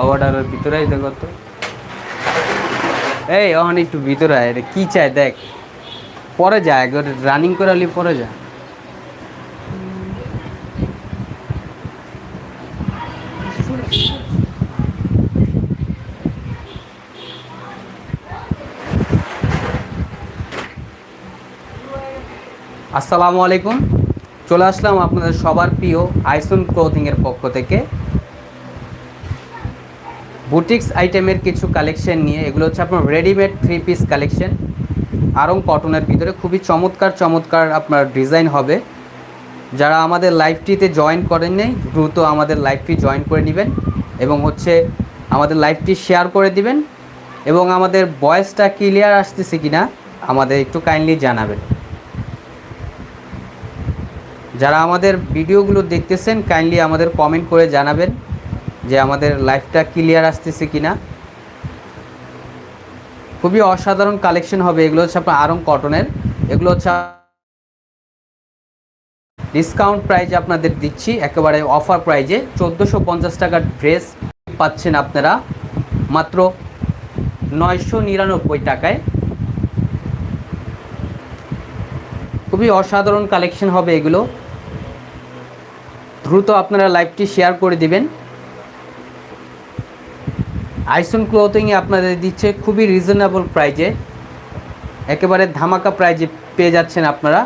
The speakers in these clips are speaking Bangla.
অর্ডারের ভিতরে দেখো তো। এই অহন একটু ভিতরে আয় রে কি চাই দেখ। পরে যায় রানিং করে আলি পরে যা। আসসালামু আলাইকুম। চলে আসলাম আপনাদের সবার প্রিয় আইসন ক্লোথিংয়ের পক্ষ থেকে। বুটিক্স আইটেমের কিছু কালেকশন নিয়ে, এগুলো হচ্ছে আপনার readymade three piece collection Aarong কটনের ভিতরে খুবই চমৎকার চমৎকার আপনার ডিজাইন হবে। যারা আমাদের লাইভটিতে জয়েন করেন নেই, দ্রুত আমাদের লাইভটি জয়েন করে নেবেন এবং হচ্ছে আমাদের লাইভটি শেয়ার করে দিবেন। এবং আমাদের ভয়েসটা ক্লিয়ার আসতেছে কিনা, আমাদের একটু কাইন্ডলি জানাবেন। যারা আমাদের ভিডিওগুলো দেখতেছেন কাইন্ডলি আমাদের কমেন্ট করে জানাবেন। যে আমাদের লাইফটা ক্লিয়ার আসতেছে কি না খুবই অসাধারণ কালেকশন হবে। এগুলো হচ্ছে আপনার আরং কটনের এগুলো হচ্ছে ডিসকাউন্ট প্রাইজে আপনাদের দিচ্ছি। একেবারে অফার প্রাইজে চোদ্দোশো পঞ্চাশ টাকার ড্রেস পাচ্ছেন আপনারা। মাত্র নয়শো নিরানব্বই টাকায়। খুবই অসাধারণ কালেকশন হবে এগুলো। দ্রুত আপনারা লাইভটি শেয়ার করে দিবেন। আইসন ক্লোথিংয়ে আপনাদের দিচ্ছে খুবই রিজনেবল প্রাইজে একেবারে ধামাকা প্রাইজে পেয়ে যাচ্ছেন আপনারা।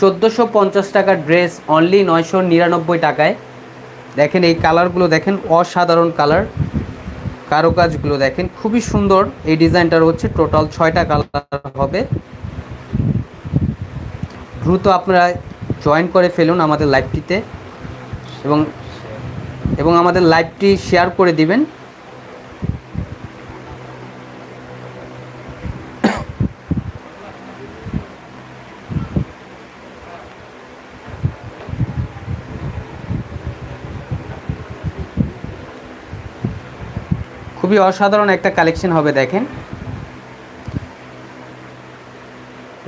চোদ্দোশো পঞ্চাশ টাকার ড্রেস অনলি নয়শো নিরানব্বই টাকায়। দেখেন এই কালারগুলো দেখেন, অসাধারণ কালার কারুকাজগুলো দেখেন, খুবই সুন্দর। এই ডিজাইনটার হচ্ছে টোটাল ছয়টা কালার হবে। দ্রুত আপনারা জয়েন করে ফেলুন আমাদের লাইভটিতে এবং এবং আমাদের লাইভটি শেয়ার করে দিবেন। খুবই অসাধারণ একটা কালেকশন হবে, দেখেন।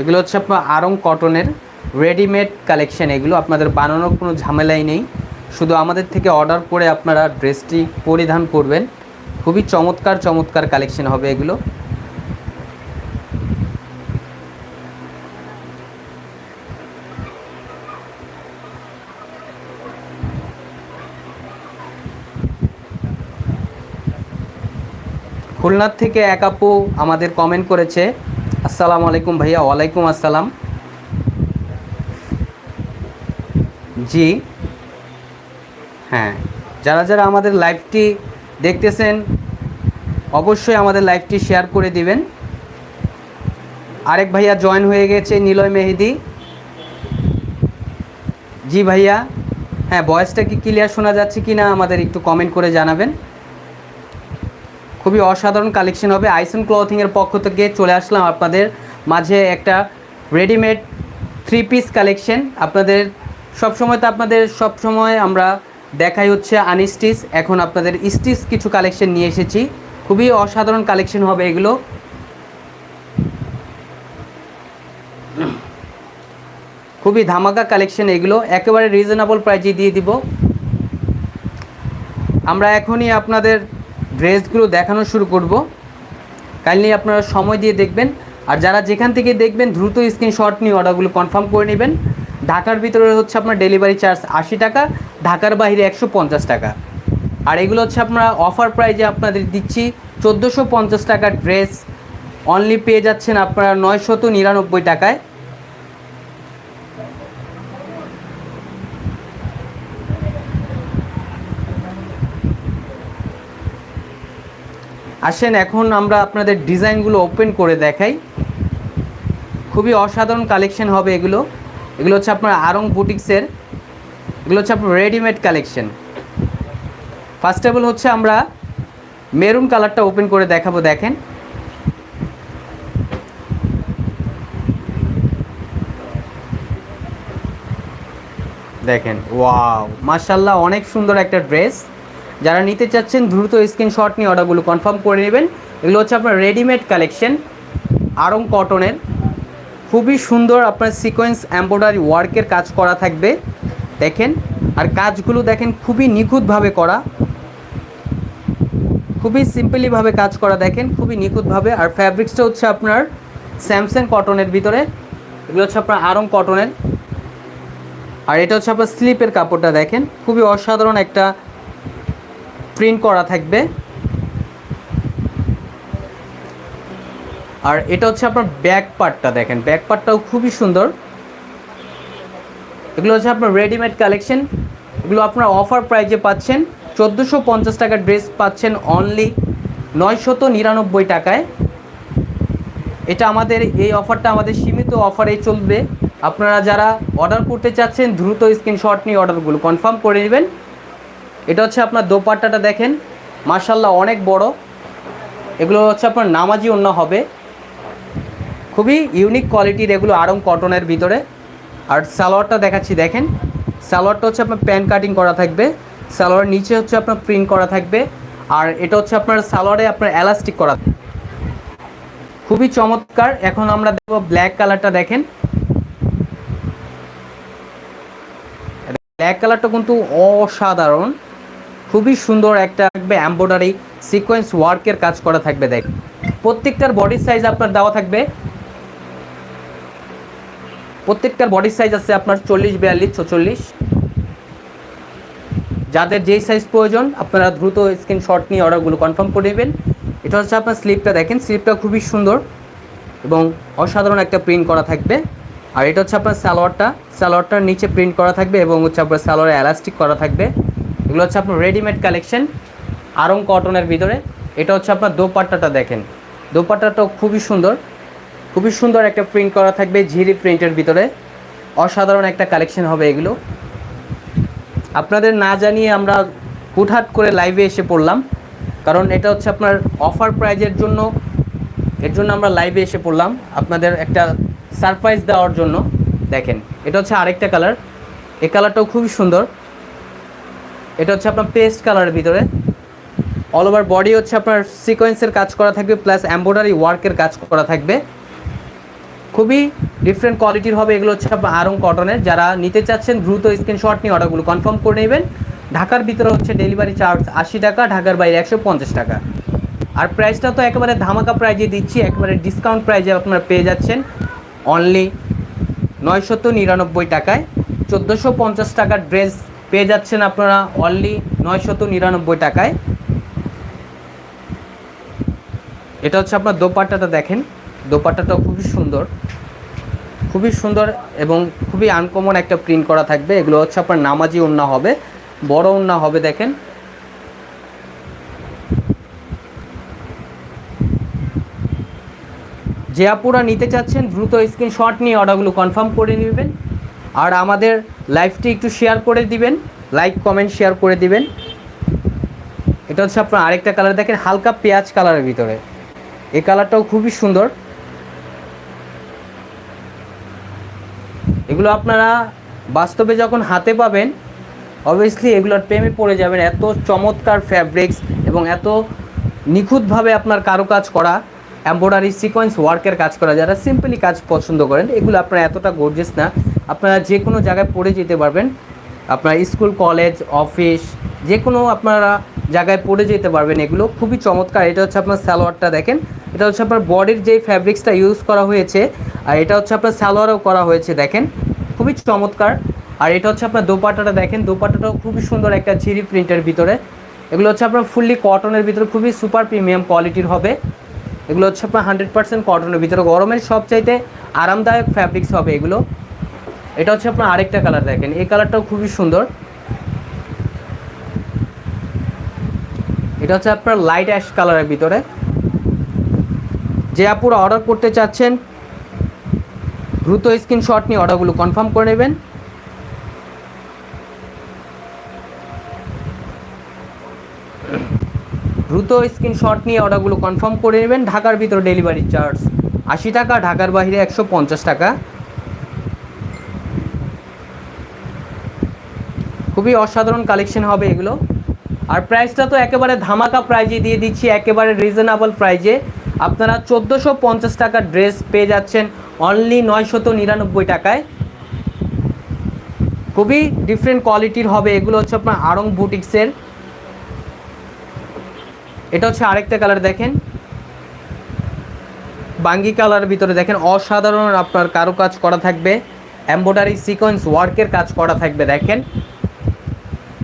এগুলো হচ্ছে আপনার আরং কটনের রেডিমেড কালেকশন এগুলো আপনাদের বানানোর কোনো ঝামেলাই নেই। শুধু আমাদের থেকে অর্ডার করে আপনারা ড্রেসটি পরিধান করবেন। খুবই চমৎকার চমৎকার কালেকশন হবে এগুলো। খুলনার থেকে এক আপু আমাদের কমেন্ট করেছে, আসসালামু আলাইকুম ভাইয়া, ওয়ালাইকুম আসসালাম। জি। হ্যাঁ যারা যারা আমাদের লাইভটি দেখতেছেন, অবশ্যই আমাদের লাইভটি শেয়ার করে দিবেন। আরেক ভাইয়া জয়েন হয়ে গেছে, নিলয় মেহেদি। জি ভাইয়া। হ্যাঁ ভয়েসটা কি ক্লিয়ার শোনা যাচ্ছে কি না আমাদের একটু কমেন্ট করে জানাবেন। খুবই অসাধারণ কালেকশন হবে। আইসন ক্লথিংয়ের পক্ষ থেকে চলে আসলাম আপনাদের মাঝে একটা রেডিমেড থ্রি পিস কালেকশন আপনাদের সবসময় তো আপনাদের সবসময় আমরা দেখাই হচ্ছে আনস্টিচ এখন আপনাদের স্টিচ কিছু কালেকশন নিয়ে এসেছি। খুবই অসাধারণ কালেকশন হবে এগুলো। খুবই ধামাকা কালেকশন এগুলো। একেবারে রিজনেবল প্রাইজে দিয়ে দিব। আমরা এখনই আপনাদের ড্রেসগুলো দেখানো শুরু করব। কাইন্ডলি আপনারা সময় দিয়ে দেখবেন। আর যারা যেখান থেকে দেখবেন, দ্রুত স্ক্রিনশট নিয়ে অর্ডারগুলো কনফার্ম করে নেবেন। ঢাকার ভিতরে হচ্ছে আপনার ডেলিভারি চার্জ আশি টাকা, ঢাকার বাইরে একশো পঞ্চাশ টাকা। আর এগুলো হচ্ছে আপনারা অফার প্রাইজে আপনাদের দিচ্ছি চোদ্দোশো পঞ্চাশ টাকার ড্রেস অনলি পেয়ে যাচ্ছেন আপনারা নয়শত নিরানব্বই টাকায়। আসেন, এখন আমরা আপনাদের ডিজাইনগুলো ওপেন করে দেখাই। খুবই অসাধারণ কালেকশন হবে এগুলো। এগুলো হচ্ছে আপনার আরং বুটিক্সের, এগুলো হচ্ছে আপনার readymade collection. First of all হচ্ছে আমরা মেরুন কালারটা ওপেন করে দেখাবো, দেখেন। দেখেন, ওয়াও মার্শাল্লাহ অনেক সুন্দর একটা ড্রেস। যারা নিতে চাচ্ছেন, দ্রুত স্ক্রিনশট নিয়ে অর্ডারগুলো কনফার্ম করে নেবেন। এগুলো হচ্ছে আপনার রেডিমেড কালেকশন আরং কটনের খুবই সুন্দর আপনার সিকোয়েন্স এম্ব্রয়ডারি ওয়ার্কের কাজ করা থাকবে। দেখেন, আর কাজগুলো দেখেন খুবই নিখুঁতভাবে করা। খুবই সিম্পলিভাবে কাজ করা দেখেন, খুবই নিখুঁতভাবে। আর ফ্যাব্রিক্সটা হচ্ছে আপনার স্যামসাং কটনের ভিতরে। এগুলো হচ্ছে আপনার আরং কটনের আর এটা হচ্ছে আপনার স্লিপের কাপড়টা দেখেন, খুবই অসাধারণ একটা প্রিন্ট করা থাকবে। আর এটা হচ্ছে আপনার ব্যাক পার্টটা দেখেন, ব্যাক পার্টটাও খুবই সুন্দর। এগুলো হচ্ছে আপনার রেডিমেড কালেকশন এগুলো আপনার অফার প্রাইজে পাচ্ছেন, চোদ্দোশো পঞ্চাশ টাকার ড্রেস পাচ্ছেন অনলি নয়শত নিরানব্বই টাকায়। এটা আমাদের, এই অফারটা আমাদের সীমিত অফারেই চলবে। আপনারা যারা অর্ডার করতে চাচ্ছেন, দ্রুত স্ক্রিনশট নিয়ে অর্ডারগুলো কনফার্ম করে নেবেন। এটা হচ্ছে আপনার দোপাট্টাটা দেখেন। মার্শাল্লাহ অনেক বড়। এগুলো হচ্ছে আপনার নামাজি অন্য হবে। খুবই ইউনিক কোয়ালিটির এগুলো আরম কটনের ভিতরে। আর সালোয়ারটা দেখাচ্ছি, দেখেন। সালোয়ারটা হচ্ছে আপনার প্যান কাটিং করা থাকবে। সালোয়ার নিচে হচ্ছে আপনার প্রিন্ট করা থাকবে। আর এটা হচ্ছে আপনার সালোয়ারে আপনার এলাস্টিক করা। খুবই চমৎকার। এখন আমরা দেখব ব্ল্যাক কালারটা দেখেন। ব্ল্যাক কালারটা কিন্তু অসাধারণ। খুবই সুন্দর একটা থাকবে এম্ব্রয়ডারি সিকোয়েন্স ওয়ার্কের কাজ করা থাকবে, দেখ। প্রত্যেকটার বডি সাইজ আপনার দেওয়া থাকবে। প্রত্যেকটার বডি সাইজ আছে আপনার চল্লিশ, বিয়াল্লিশ, ছচল্লিশ। যাদের যেই সাইজ প্রয়োজন, আপনারা দ্রুত স্ক্রিনশট নিয়ে অর্ডারগুলো কনফার্ম করে নেবেন। এটা হচ্ছে আপনার স্লিপটা দেখেন স্লিপটা খুবই সুন্দর এবং অসাধারণ একটা প্রিন্ট করা থাকবে। আর এটা হচ্ছে আপনার সালোয়ারটা, সালোয়ারটার নিচে প্রিন্ট করা থাকবে এবং হচ্ছে আপনার সালোয়ারে এলাস্টিক করা থাকবে। এগুলো হচ্ছে আপনার রেডিমেড কালেকশন আরং কটনের ভিতরে। এটা হচ্ছে আপনার দোপাট্টাটা দেখেন। দোপাট্টাটাও খুবই সুন্দর। খুবই সুন্দর একটা প্রিন্ট করা থাকবে, ঝিরি প্রিন্টের ভিতরে। অসাধারণ একটা কালেকশন হবে এগুলো। আপনাদের না জানিয়ে আমরা হুটহাট করে লাইভে এসে পড়লাম, কারণ এটা হচ্ছে আপনার অফার প্রাইজের জন্য, এর জন্য আমরা লাইভে এসে পড়লাম আপনাদের একটা সারপ্রাইজ দেওয়ার জন্য। দেখেন, এটা হচ্ছে আরেকটা কালার এই কালারটাও খুবই সুন্দর। এটা হচ্ছে আপনার পেস্ট কালারের ভিতরে। অল ওভার বডি হচ্ছে আপনার সিকোয়েন্সের কাজ করা থাকবে প্লাস এম্ব্রয়ডারি ওয়ার্কের কাজ করা থাকবে। খুবই ডিফারেন্ট কোয়ালিটির হবে, এগুলো হচ্ছে আপনার আরং কটনের যারা নিতে চাচ্ছেন, দ্রুত স্ক্রিনশট নিয়ে অর্ডারগুলো কনফার্ম করে নেবেন। ঢাকার ভিতরে হচ্ছে ডেলিভারি চার্জ আশি টাকা, ঢাকার বাইরে একশো পঞ্চাশ টাকা। আর প্রাইসটা তো একেবারে ধামাকা প্রাইজে দিচ্ছি, একেবারে ডিসকাউন্ট প্রাইজে আপনারা পেয়ে যাচ্ছেন। অনলি নয়শত নিরানব্বই টাকায়। চোদ্দোশো পঞ্চাশ টাকার ড্রেস পেয়ে যাচ্ছেন আপনারা অনলি নয়শত নিরানব্বই টাকায়। এটা হচ্ছে আপনার দোপাট্টাটা দেখেন। দোপাট্টাটাও খুবই সুন্দর। খুবই সুন্দর এবং খুবই আনকমন একটা প্রিন্ট করা থাকবে। এগুলো হচ্ছে আপনার নামাজি ওন্না হবে, বড় ওন্না হবে দেখেন। যে আপুরা নিতে চাচ্ছেন, দ্রুত স্ক্রিনশট নিয়ে অর্ডারগুলো কনফার্ম করে নেবেন। আর আমাদের লাইভটি একটু শেয়ার করে দিবেন, লাইক, কমেন্ট, শেয়ার করে দিবেন। এটা হচ্ছে আপনার আরেকটা কালার, দেখেন হালকা পেঁয়াজ কালারের ভিতরে। এই কালারটাও খুবই সুন্দর। এগুলো আপনারা বাস্তবে যখন হাতে পাবেন অবভিয়াসলি এগুলোর প্রেমে পড়ে যাবেন। এত চমৎকার ফ্যাব্রিক্স এবং এত নিখুঁতভাবে আপনার কারুকাজ করা এম্ব্রয়ডারি সিকোয়েন্স ওয়ার্কের কাজ করা, যারা সিম্পলি কাজ পছন্দ করেন, এগুলো আপনারা এতটা গর্জেস না। আপনারা যে কোনো জায়গায় পড়ে যেতে পারবেন। আপনার স্কুল, কলেজ, অফিস, যে কোনো আপনারা জায়গায় পড়ে যেতে পারবেন এগুলো। খুবই চমৎকার। এটা হচ্ছে আপনার সালোয়ারটা দেখেন। এটা হচ্ছে আপনার বডির যে ফ্যাব্রিক্সটা ইউজ করা হয়েছে, আর এটা হচ্ছে আপনার সালোয়ারও করা হয়েছে দেখেন। খুবই চমৎকার। আর এটা হচ্ছে আপনার দোপাট্টাটা দেখেন। দোপাট্টাটাও খুবই সুন্দর একটা ঝিরি প্রিন্টের ভিতরে। এগুলো হচ্ছে আপনার ফুললি কটনের ভিতরে খুবই সুপার প্রিমিয়াম কোয়ালিটির হবে। এগুলো হচ্ছে আপনার হান্ড্রেড পার্সেন্ট কটনের ভিতরে। গরমের সবচাইতে আরামদায়ক ফ্যাব্রিক্স হবে এগুলো। এটা হচ্ছে আপনার আরেকটা কালার দেখেন। এই কালারটাও খুবই সুন্দর। এটা হচ্ছে আপনার লাইট অ্যাশ কালারের ভিতরে। যে আপুরা অর্ডার করতে চাচ্ছেন, দ্রুত স্ক্রিনশট নিয়ে অর্ডারগুলো কনফার্ম করে নেবেন। দ্রুত স্ক্রিনশট নিয়ে অর্ডারগুলো কনফার্ম করে নেবেন। ঢাকার ভিতরে ডেলিভারি চার্জ আশি টাকা, ঢাকার বাইরে একশো পঞ্চাশ টাকা। খুবই অসাধারণ কালেকশন হবে এগুলো। আর প্রাইসটা তো একেবারে ধামাকা প্রাইজে দিয়ে দিচ্ছি, একেবারে রিজনেবল প্রাইজে আপনারা চোদ্দোশো পঞ্চাশ টাকার ড্রেস পেয়ে যাচ্ছেন অনলি নয়শত নিরানব্বই টাকায়। খুবই ডিফারেন্ট কোয়ালিটির হবে, এগুলো হচ্ছে আপনার আড়ং বুটিক্সের। এটা হচ্ছে আরেকটা কালার দেখেন। বাঙ্গি কালার ভিতরে দেখেন, অসাধারণ আপনার কারও কাজ করা থাকবে। এম্বোডারি সিকোয়েন্স ওয়ার্কের কাজ করা থাকবে, দেখেন।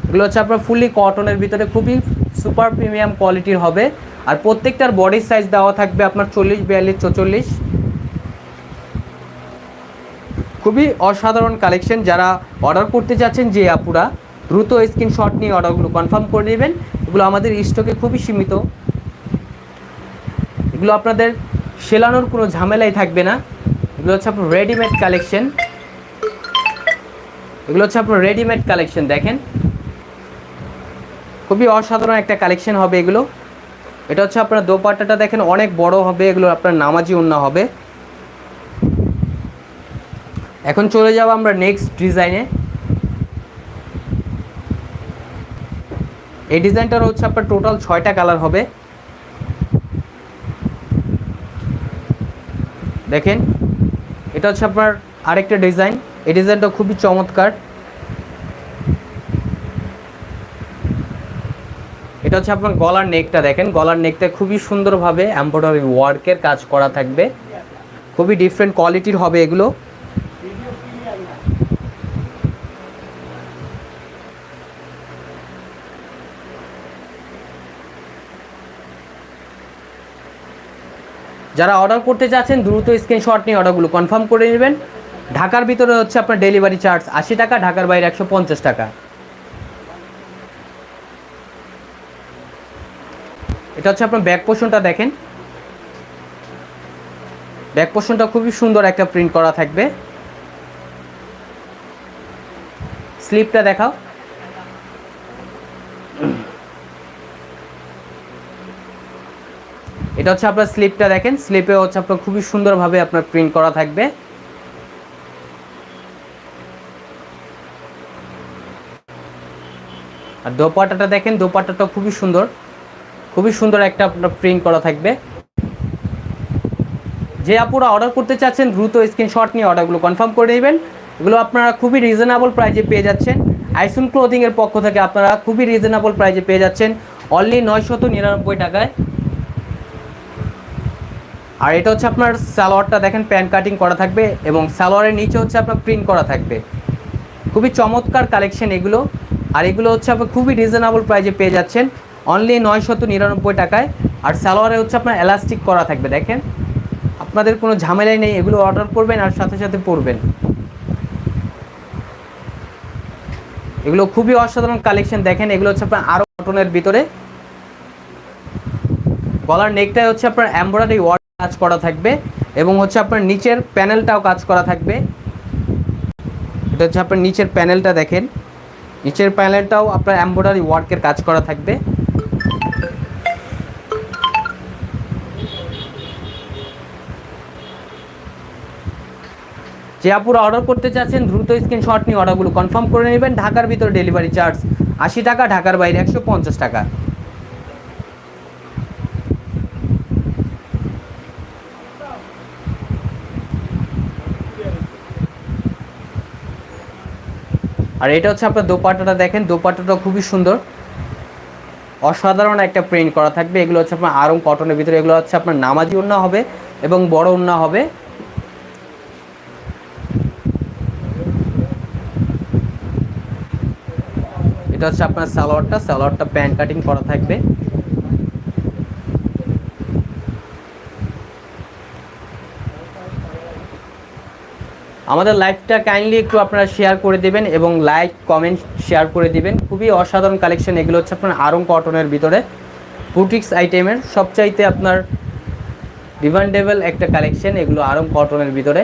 এগুলো হচ্ছে আপনার ফুলি কটনের ভিতরে খুবই সুপার প্রিমিয়াম কোয়ালিটির হবে। আর প্রত্যেকটার বডি সাইজ দেওয়া থাকবে আপনার চল্লিশ, বিয়াল্লিশ, চৌচল্লিশ। খুবই অসাধারণ কালেকশন যারা অর্ডার করতে চাচ্ছেন যে আপুরা, দ্রুত স্ক্রিনশট নিয়ে অর্ডারগুলো কনফার্ম করে নেবেন। এগুলো আমাদের স্টকে খুবই সীমিত। এগুলো আপনাদের সেলানোর কোনো ঝামেলাই থাকবে না। এগুলো হচ্ছে আপনার রেডিমেড কালেকশন এগুলো হচ্ছে আপনার রেডিমেড কালেকশন দেখেন। খুবই অসাধারণ একটা কালেকশন হবে এগুলো। এটা হচ্ছে আপনার দোপাট্টাটা দেখেন, অনেক বড় হবে, এগুলো আপনার নামাজি উন্না হবে। এখন চলে যাব আমরা নেক্সট ডিজাইনে এই ডিজাইনটার হচ্ছে আপনার টোটাল ছয়টা কালার হবে। দেখেন, এটা হচ্ছে আপনার আরেকটা ডিজাইন এই ডিজাইনটা খুবই চমৎকার। এটা হচ্ছে আপনার গলার নেকটা দেখেন। গলার নেকটা খুবই সুন্দরভাবে এম্ব্রয়ডারি ওয়ার্কের কাজ করা থাকবে। খুবই ডিফারেন্ট কোয়ালিটির হবে এগুলো। যারা অর্ডার করতে চাচ্ছেন দ্রুত স্ক্রিনশট নিয়ে অর্ডারগুলো কনফার্ম করে নেবেন। ঢাকার ভিতরে হচ্ছে আপনার ডেলিভারি চার্জ আশি টাকা, ঢাকার বাইরে একশো পঞ্চাশ টাকা। এটা হচ্ছে আপনার ব্যাক পোর্শনটা দেখেন। ব্যাক পোর্শনটা খুবই সুন্দর একটা প্রিন্ট করা থাকবে। স্লিপটা দেখাও। এটা হচ্ছে আপনার স্লিপটা দেখেন। স্লিপে হচ্ছে আপনার খুবই সুন্দরভাবে আপনার প্রিন্ট করা থাকবে। আর দোপাট্টাটা দেখেন দোপাট্টাটা খুবই সুন্দর। খুবই সুন্দর একটা আপনার প্রিন্ট করা থাকবে। যে আপুরা অর্ডার করতে চাচ্ছেন, দ্রুত স্ক্রিনশট নিয়ে অর্ডারগুলো কনফার্ম করে নেবেন। এগুলো আপনারা খুবই রিজনেবল প্রাইজে পেয়ে যাচ্ছেন। আইসুন ক্লোথিংয়ের পক্ষ থেকে আপনারা খুবই রিজনেবল প্রাইজে পেয়ে যাচ্ছেন। অনলি নয়শত নিরানব্বই টাকায়। আর এটা হচ্ছে আপনার সালোয়ারটা দেখেন, প্যান্ট কাটিং করা থাকবে এবং সালোয়ারের নিচে হচ্ছে আপনার প্রিন্ট করা থাকবে। খুবই চমৎকার কালেকশন এগুলো। আর এগুলো হচ্ছে আপনার খুবই রিজনেবল প্রাইজে পেয়ে যাচ্ছেন। অনলি নয়শত নিরানব্বই টাকায়। আর সালোয়ারে হচ্ছে আপনার এলাস্টিক করা থাকবে, দেখেন। আপনাদের কোনো ঝামেলাই নেই, এগুলো অর্ডার করবেন আর সাথে সাথে পরবেন। এগুলো খুবই অসাধারণ কালেকশন দেখেন, এগুলো হচ্ছে আপনার আরও কটনের ভিতরে। গলার নেকটাই হচ্ছে আপনার এমব্রয়ডারি ওয়ার্ক কাজ করা থাকবে এবং হচ্ছে আপনার নিচের প্যানেলটাও কাজ করা থাকবে। এটা হচ্ছে আপনার নিচের প্যানেলটা দেখেন। নিচের প্যানেলটাও আপনার এমব্রয়ডারি ওয়ার্কের কাজ করা থাকবে। যে অর্ডার করতে চাচ্ছেন দ্রুত স্ক্রিনশট নিয়ে অর্ডারগুলো কনফার্ম করে নেবেন। ঢাকার ভিতরে ডেলিভারি চার্জ আশি টাকা, ঢাকার বাইরে একশো পঞ্চাশ টাকা। আর এটা হচ্ছে আপনার দোপাট্টাটা দেখেন, দোপাট্টাটা খুবই সুন্দর। অসাধারণ একটা প্রিন্ট করা থাকবে। এগুলো হচ্ছে আপনার আরং কটনের ভিতরে, এগুলো হচ্ছে আপনার নামাজি উন্না হবে এবং বড় উন্না হবে। এটা হচ্ছে আপনার সালোয়ারটা সালোয়ারটা প্যান্ট কাটিং করা থাকবে। আমাদের লাইভটা কাইন্ডলি একটু আপনারা শেয়ার করে দিবেন এবং লাইক, কমেন্ট, শেয়ার করে দিবেন। খুবই অসাধারণ কালেকশন, এগুলো হচ্ছে আপনার আরং কটনের ভিতরে। বুটিক্স আইটেমের সবচাইতে আপনার ডিমান্ডেবল একটা কালেকশন, এগুলো আরং কটনের ভিতরে।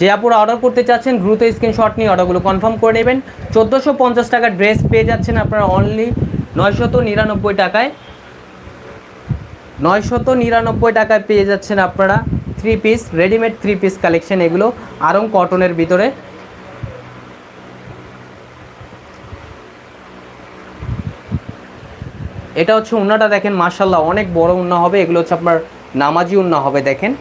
যে আপুরা অর্ডার করতে চাচ্ছেন, দ্রুত স্ক্রিনশট নিয়ে অর্ডারগুলো কনফার্ম করে নেবেন। চোদ্দোশো পঞ্চাশ টাকার ড্রেস পেয়ে যাচ্ছেন আপনারা অনলি নয়শত নিরানব্বই টাকায়। নয়শত নিরানব্বই টাকায় পেয়ে যাচ্ছেন আপনারা three piece readymade three piece collection এগুলো, আরং কটনের ভিতরে। এটা হচ্ছে উন্নাটা দেখেন মার্শাল্লাহ অনেক বড় উন্না হবে। এগুলো হচ্ছে আপনার নামাজি উন্না হবে, দেখেন।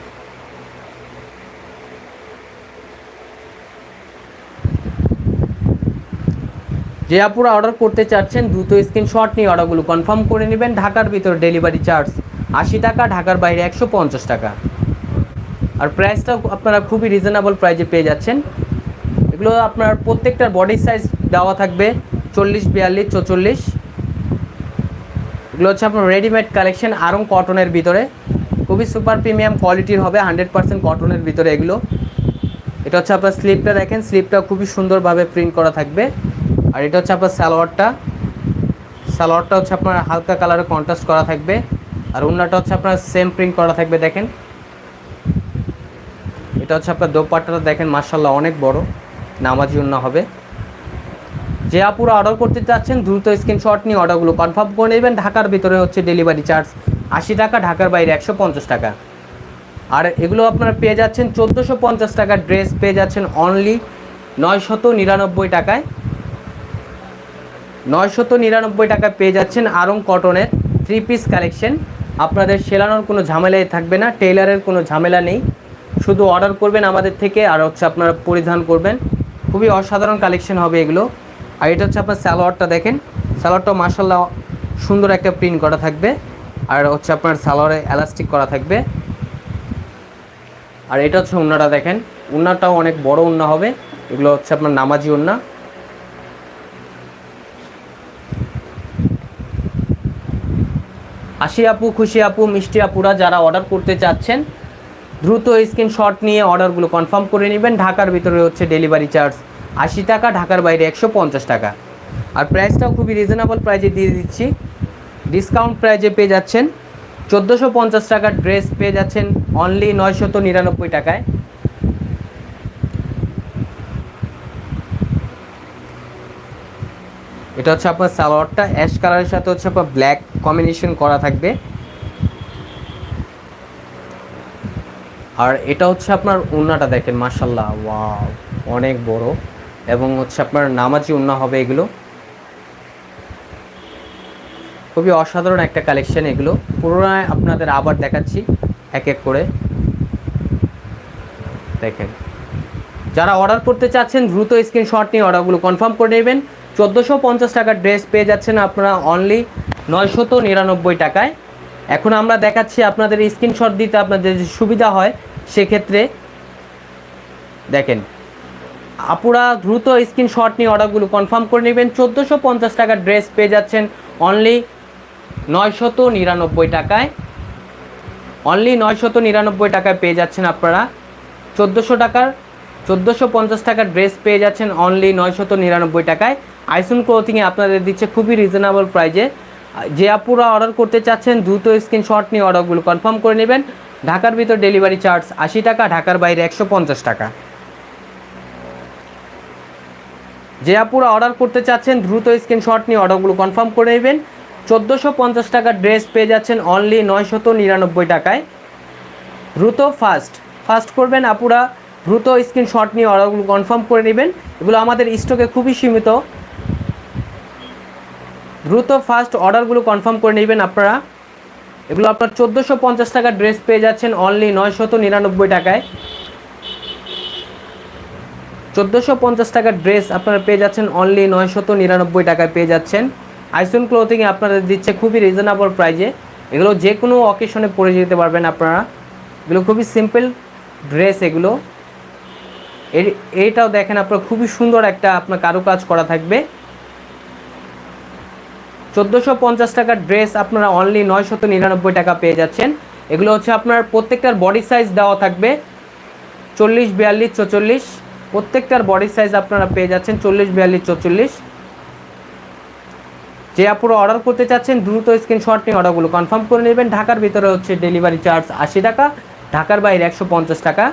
যে আপুরা অর্ডার করতে চাচ্ছেন, দ্রুত স্ক্রিনশট নিয়ে অর্ডারগুলো কনফার্ম করে নেবেন। ঢাকার ভিতরে ডেলিভারি চার্জ আশি টাকা, ঢাকার বাইরে একশো পঞ্চাশ টাকা। আর প্রাইসটাও আপনারা খুবই রিজনেবল প্রাইজে পেয়ে যাচ্ছেন। এগুলো আপনার প্রত্যেকটার বডি সাইজ দেওয়া থাকবে, চল্লিশ, বিয়াল্লিশ, চৌচল্লিশ। এগুলো হচ্ছে আপনার রেডিমেড কালেকশন আরং কটনের ভিতরে। খুবই সুপার প্রিমিয়াম কোয়ালিটির হবে হান্ড্রেড পার্সেন্ট কটনের ভিতরে এগুলো। এটা হচ্ছে আপনার স্লিপটা দেখেন স্লিপটা খুবই সুন্দরভাবে প্রিন্ট করা থাকবে। আর এটা হচ্ছে আপনার সালোয়ারটা। সালোয়ারটা হচ্ছে আপনার হালকা কালারে কন্ট্রাস্ট করা থাকবে। আর উন্নাটা হচ্ছে আপনার সেম প্রিন্ট করা থাকবে, দেখেন। এটা হচ্ছে আপনার দোপাট্টাটা, দেখেন মার্শাল্লাহ অনেক বড়। নামাজি উন্না হবে। যে আপুরা অর্ডার করতে চাচ্ছেন, দ্রুত স্ক্রিনশট নিয়ে অর্ডারগুলো কনফার্ম করে নেবেন। ঢাকার ভিতরে হচ্ছে ডেলিভারি চার্জ আশি টাকা, ঢাকার বাইরে একশো পঞ্চাশ টাকা। আর এগুলো আপনারা পেয়ে যাচ্ছেন চোদ্দোশো পঞ্চাশ ড্রেস পেয়ে যাচ্ছেন অনলি নয়শত নিরানব্বই টাকায়। নয়শত নিরানব্বই টাকায় পেয়ে যাচ্ছেন আরং কটনের থ্রি পিস কালেকশন আপনাদের সেলানোর কোনো ঝামেলাই থাকবে না টেইলারের কোনো ঝামেলা নেই। শুধু অর্ডার করবেন আমাদের থেকে, আর হচ্ছে আপনারা পরিধান করবেন। খুবই অসাধারণ কালেকশন হবে এগুলো। আর এটা হচ্ছে আপনার সালোয়ারটা দেখেন। সালোয়ারটা মার্শাল্লাহ সুন্দর একটা প্রিন্ট করা থাকবে। আর হচ্ছে আপনার সালোয়ারে এলাস্টিক করা থাকবে। আর এটা হচ্ছে উন্নাটা দেখেন। উন্নাটাও অনেক বড় উন্না হবে। এগুলো হচ্ছে আপনার নামাজি উন্না। আশি আপু, খুশি আপু, মিষ্টি আপুরা যারা অর্ডার করতে চাচ্ছেন, দ্রুত স্ক্রিনশট নিয়ে অর্ডারগুলো কনফার্ম করে নেবেন। ঢাকার ভিতরে হচ্ছে ডেলিভারি চার্জ আশি টাকা, ঢাকার বাইরে একশো পঞ্চাশ টাকা। আর প্রাইসটাও খুবই রিজনেবল প্রাইজে দিয়ে দিচ্ছি। ডিসকাউন্ট প্রাইজে পেয়ে যাচ্ছেন। চোদ্দোশো পঞ্চাশ টাকার ড্রেস পেয়ে যাচ্ছেন। অনলি নয়শত নিরানব্বই টাকায়। এটা হচ্ছে আপনার সালোয়ারটা, অ্যাশ কালারের সাথে হচ্ছে আপনার ব্ল্যাক কম্বিনেশন করা থাকবে। আর এটা হচ্ছে আপনার উন্নাটা দেখেন মার্শাল্লাহ ওয়াও, অনেক বড়। এবং হচ্ছে আপনার নামাজি উন্না হবে এগুলো। খুবই অসাধারণ একটা কালেকশন এগুলো। পুনরায় আপনাদের আবার দেখাচ্ছি এক এক করে। দেখেন। যারা অর্ডার করতে চাচ্ছেন, দ্রুত স্ক্রিনশট নিয়ে অর্ডারগুলো কনফার্ম করে নেবেন। চোদ্দোশো পঞ্চাশ টাকার ড্রেস পেয়ে যাচ্ছেন আপনারা অনলি নয়শত নিরানব্বই টাকায়। এখন আমরা দেখাচ্ছি আপনাদের স্ক্রিনশট দিতে আপনাদের যে সুবিধা হয়, সেক্ষেত্রে দেখেন, আপুরা দ্রুত স্ক্রিনশট নিয়ে অর্ডারগুলো কনফার্ম করে নেবেন। চোদ্দোশো পঞ্চাশ টাকার ড্রেস পেয়ে যাচ্ছেন অনলি নয়শত নিরানব্বই টাকায়। অনলি নয়শত নিরানব্বই টাকায় পেয়ে যাচ্ছেন আপনারা। চোদ্দোশো টাকার, চোদ্দোশো পঞ্চাশ টাকার ড্রেস পেয়ে যাচ্ছেন অনলি নয়শত নিরানব্বই টাকায়। আইসুন ক্লোথিংয়ে আপনাদের দিচ্ছে খুবই রিজনেবল প্রাইজে যে আপুরা অর্ডার করতে চাচ্ছেন, দ্রুত স্ক্রিনশট নিয়ে অর্ডারগুলো কনফার্ম করে নেবেন। ঢাকার ভিতর ডেলিভারি চার্জ আশি টাকা, ঢাকার বাইরে একশো পঞ্চাশ টাকা। যে আপুরা অর্ডার করতে চাচ্ছেন, দ্রুত স্ক্রিনশট নিয়ে অর্ডারগুলো কনফার্ম করে নেবেন। চোদ্দোশো পঞ্চাশ টাকার ড্রেস পেয়ে যাচ্ছেন অনলি নয়শত নিরানব্বই টাকায়। দ্রুত ফাস্ট ফাস্ট করবেন আপুরা, দ্রুত স্ক্রিনশট নিয়ে অর্ডারগুলো কনফার্ম করে নেবেন। এগুলো আমাদের স্টকে খুবই সীমিত। দ্রুত ফার্স্ট অর্ডারগুলো কনফার্ম করে নেবেন আপনারা। এগুলো আপনার চোদ্দোশো পঞ্চাশ টাকার ড্রেস পেয়ে যাচ্ছেন অনলি নয়শত নিরানব্বই টাকায়। চোদ্দোশো পঞ্চাশ টাকার ড্রেস আপনারা পেয়ে যাচ্ছেন অনলি নয়শত নিরানব্বই টাকায় পেয়ে যাচ্ছেন। আইসন ক্লোথিংয়ে আপনাদের দিচ্ছে খুবই রিজনেবল প্রাইজে এগুলো যে কোনো অকেশনে পরে যেতে পারবেন আপনারা। এগুলো খুবই সিম্পল ড্রেস এগুলো। এর, এইটাও দেখেন আপনার, খুবই সুন্দর একটা আপনার কারুকাজ করা থাকবে। চোদ্দোশো পঞ্চাশ টাকার ড্রেস আপনারা অনলি নয়শত নিরানব্বই টাকা পেয়ে যাচ্ছেন। এগুলো হচ্ছে আপনার প্রত্যেকটার বডি সাইজ দেওয়া থাকবে। চল্লিশ, বিয়াল্লিশ, চৌচল্লিশ। প্রত্যেকটার বডি সাইজ আপনারা পেয়ে যাচ্ছেন চল্লিশ, বিয়াল্লিশ, চৌচল্লিশ। যে আপুরো অর্ডার করতে চাচ্ছেন, দ্রুত স্ক্রিনশট নিয়ে অর্ডারগুলো কনফার্ম করে নেবেন। ঢাকার ভিতরে হচ্ছে ডেলিভারি চার্জ আশি টাকা, ঢাকার বাইরে একশো পঞ্চাশ টাকা।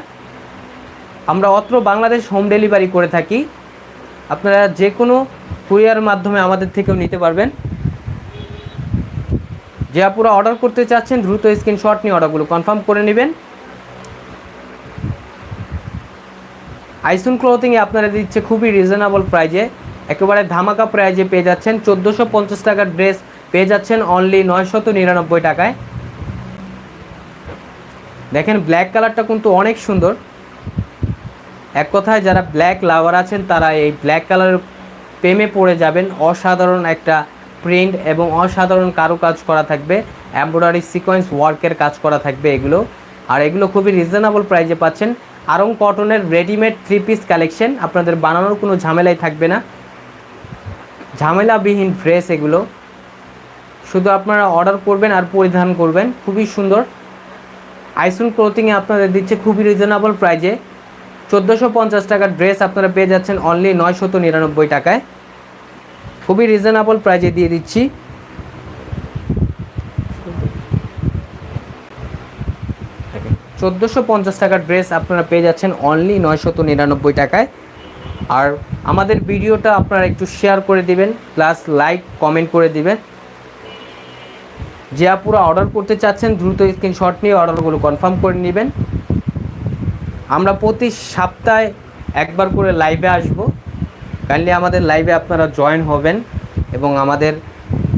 আমরা অত্র বাংলাদেশ হোম ডেলিভারি করে থাকি। আপনারা যে কোনো কুরিয়ার মাধ্যমে আমাদের থেকেও নিতে পারবেন। যে আপুরা অর্ডার করতে চাচ্ছেন, দ্রুত স্ক্রিনশট নিয়ে অর্ডারগুলো কনফার্ম করে নেবেন। আইসুন ক্লোথিংয়ে আপনারা দিচ্ছে খুবই রিজনেবল প্রাইজে একেবারে ধামাকা প্রাইজে পেয়ে যাচ্ছেন। চোদ্দোশো পঞ্চাশ টাকার ড্রেস পেয়ে যাচ্ছেন অনলি নয়শত নিরানব্বই টাকায়। দেখেন ব্ল্যাক কালারটা কিন্তু অনেক সুন্দর। এক কথায় যারা ব্ল্যাক লাভার আছেন, তারা এই ব্ল্যাক কালারের প্রেমে পড়ে যাবেন। অসাধারণ একটা প্রিন্ট এবং অসাধারণ কারুকাজ করা থাকবে, এমব্রয়ডারি সিকোয়েন্স ওয়ার্কের কাজ করা থাকবে এগুলো। আর এগুলো খুবই রিজনেবল প্রাইজে পাচ্ছেন। আরং কটনের রেডিমেড থ্রি পিস কালেকশন আপনাদের বানানোর কোনো ঝামেলাই থাকবে না। ঝামেলাবিহীন ড্রেস এগুলো। শুধু আপনারা অর্ডার করবেন আর পরিধান করবেন, খুবই সুন্দর। আইসুন ক্লোথিংয়ে আপনাদের দিচ্ছে খুবই রিজনেবল প্রাইজে চোদ্দোশো পঞ্চাশ টাকার ড্রেস আপনারা পেয়ে যাচ্ছেন অনলি নয়শত নিরানব্বই টাকায়। খুবই রিজনেবল প্রাইজে দিয়ে দিচ্ছি। চোদ্দোশো পঞ্চাশ টাকার ড্রেস আপনারা পেয়ে যাচ্ছেন অনলি নয়শত নিরানব্বই টাকায়। আর আমাদের ভিডিওটা আপনারা একটু শেয়ার করে দিবেন প্লাস লাইক কমেন্ট করে দিবেন। যে আপুরা অর্ডার করতে চাচ্ছেন, দ্রুত স্ক্রিনশট নিয়ে অর্ডারগুলো কনফার্ম করে নেবেন। আমরা প্রতি সপ্তাহে একবার করে লাইভে আসব। কাইন্ডলি আমাদের লাইভে আপনারা জয়েন হবেন এবং আমাদের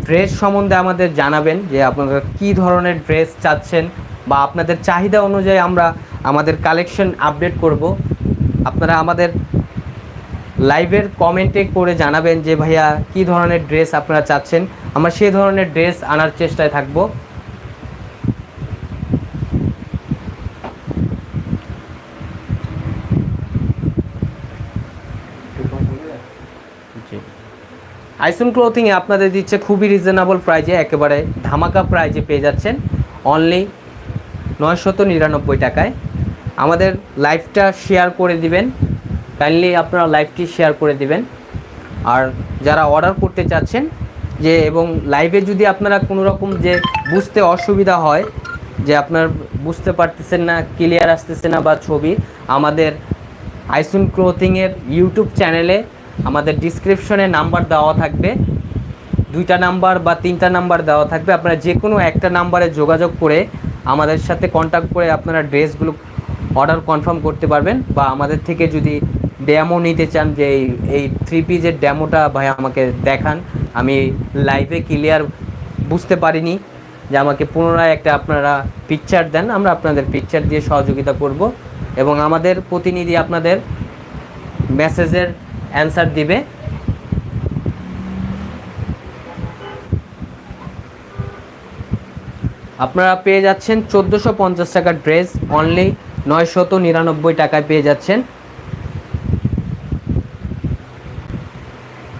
ড্রেস সম্বন্ধে আমাদের জানাবেন যে আপনারা কী ধরনের ড্রেস চাচ্ছেন বা আপনাদের চাহিদা অনুযায়ী আমরা আমাদের কালেকশন আপডেট করব। আপনারা আমাদের লাইভের কমেন্টে করে জানাবেন যে ভাইয়া কী ধরনের ড্রেস আপনারা চাচ্ছেন। আমরা সেই ধরনের ড্রেস আনার চেষ্টায় থাকব। আইসন ক্লোথিংয়ে আপনাদের দিচ্ছে খুবই রিজনেবল প্রাইজে একেবারে ধামাকা প্রাইজে পেয়ে যাচ্ছেন। অনলি নয়শত নিরানব্বই টাকায়। আমাদের লাইভটা শেয়ার করে দিবেন। কাইন্ডলি আপনারা লাইভটি শেয়ার করে দিবেন। আর যারা অর্ডার করতে চাচ্ছেন, যে এবং লাইভে যদি আপনারা কোনো রকম যে বুঝতে অসুবিধা হয়, যে আপনার বুঝতে পারতেছেন না ক্লিয়ার আসতেছে না বা ছবি, আমাদের আইসুন ক্লোথিংয়ের ইউটিউব চ্যানেলে আমাদের ডিসক্রিপশনে নাম্বার দেওয়া থাকবে। দুইটা নাম্বার বা তিনটা নাম্বার দেওয়া থাকবে। আপনারা যে কোনো একটা নাম্বারে যোগাযোগ করে আমাদের সাথে কন্ট্যাক্ট করে আপনারা ড্রেসগুলো অর্ডার কনফার্ম করতে পারবেন বা আমাদের থেকে যদি ড্যামো নিতে চান যে এই এই থ্রি পিসের ড্যামোটা ভাই আমাকে দেখান। আমি লাইভে ক্লিয়ার বুঝতে পারিনি যে আমাকে পুনরায় একটা আপনারা পিকচার দেন। আমরা আপনাদের পিকচার দিয়ে সহযোগিতা করব এবং আমাদের প্রতিনিধি আপনাদের মেসেজের অ্যান্সার দিবে। আপনারা পেয়ে যাচ্ছেন চোদ্দোশো পঞ্চাশ টাকার ড্রেস অনলি নয়শত নিরানব্বই টাকায় পেয়ে যাচ্ছেন।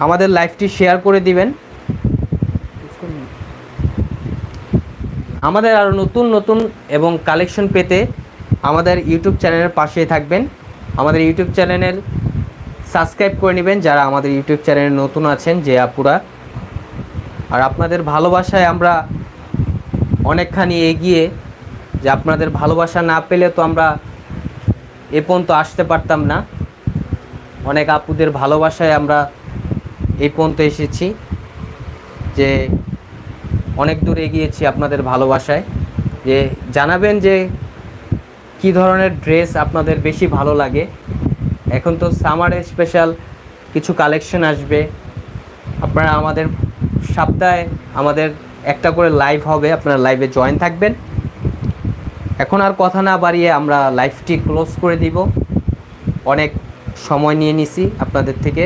আমাদের লাইভটি শেয়ার করে দিবেন। আমাদের আরও নতুন নতুন এবং কালেকশন পেতে আমাদের ইউটিউব চ্যানেলের পাশেই থাকবেন। আমাদের ইউটিউব চ্যানেলের সাবস্ক্রাইব করে নেবেন যারা আমাদের ইউটিউব চ্যানেলে নতুন আছেন, যে আপুরা। আর আপনাদের ভালোবাসায় আমরা অনেকখানি এগিয়ে, যে আপনাদের ভালোবাসা না পেলে তো আমরা এ পর্যন্ত আসতে পারতাম না। অনেক আপুদের ভালোবাসায় আমরা এই পর্যন্ত এসেছি, যে অনেক দূর এগিয়েছি আপনাদের ভালোবাসায়। যে জানাবেন যে কি ধরনের ড্রেস আপনাদের বেশি ভালো লাগে। এখন তো সামারে স্পেশাল কিছু কালেকশন আসবে। আপনারা আমাদের সপ্তাহে আমাদের একটা করে লাইভ হবে, আপনারা লাইভে জয়েন থাকবেন। এখন আর কথা না বাড়িয়ে আমরা লাইভটি ক্লোজ করে দিব। অনেক সময় নিয়ে নিছি আপনাদের থেকে।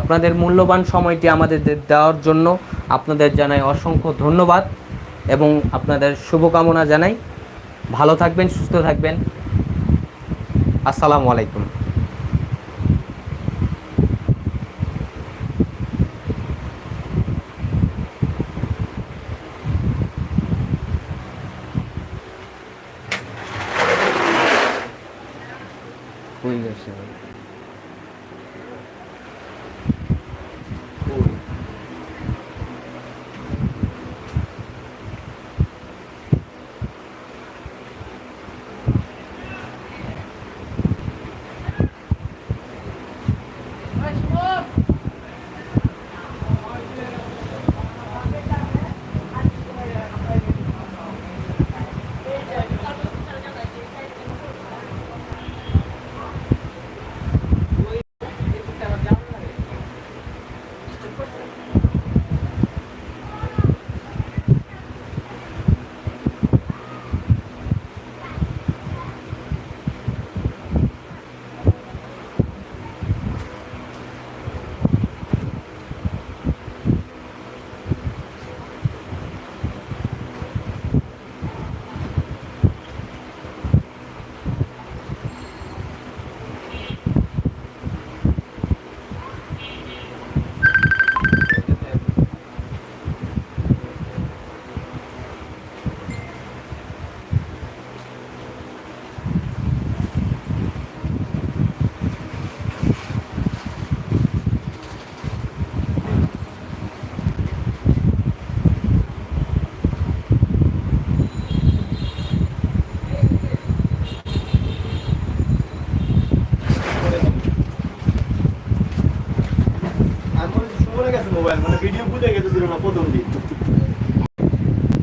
আপনাদের মূল্যবান সময়টি আমাদের দেওয়ার জন্য আপনাদের জানাই অসংখ্য ধন্যবাদ এবং আপনাদের শুভকামনা জানাই। ভালো থাকবেন, সুস্থ থাকবেন। আসসালামু আলাইকুম। 0のポトフで